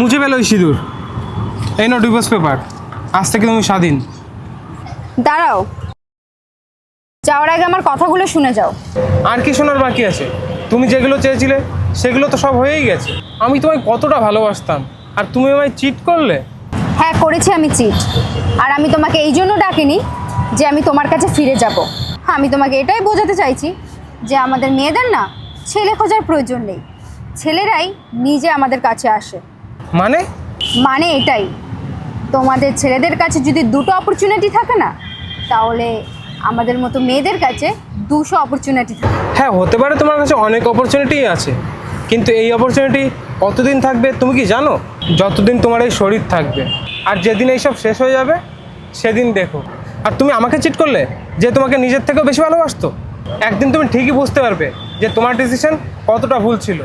মুছে পেল ওই সিঁদুর। এই নো ডিভোর্স পেপার আজ থেকে তুমি স্বাধীন। দাঁড়াও। যাওয়ার আগে আমার কথাগুলো শুনে যাও। আর কি শোনার বাকি আছে? তুমি যেগুলো চেয়েছিলে সেগুলো তো সব হয়েই গেছে। আমি তোমায় কতটা ভালোবাসতাম। আর তুমি আমায় চিট করলে? হ্যাঁ করেছি আমি চিট আর আমি তোমাকে এই জন্য ডাকিনি যে আমি তোমার কাছে ফিরে যাব। আমি তোমাকে এটাই বোঝাতে চাইছি যে আমাদের মেয়েদের না ছেলে খোঁজার প্রয়োজন নেই। ছেলেরাই নিজে আমাদের কাছে আসে। মানে? মানে এটাই তোমাদের ছেলেদের কাছে যদি দুটো অপরচুনিটি থাকে না তাহলে আমাদের মতো মেয়েদের কাছে দুশো অপরচুনিটি থাকে। হ্যাঁ হতে পারে তোমার কাছে অনেক অপরচুনিটি আছে কিন্তু এই অপরচুনিটি কতদিন থাকবে তুমি কি জানো? যতদিন তোমার এই শরীর থাকবে। আর যেদিন এইসব শেষ হয়ে যাবে সেদিন দেখো। আর তুমি আমাকে চিট করলে? যে তোমাকে নিজের থেকেও বেশি ভালোবাসতো? একদিন তুমি ঠিকই বুঝতে পারবে যে তোমার ডিসিশন কতটা ভুল ছিল।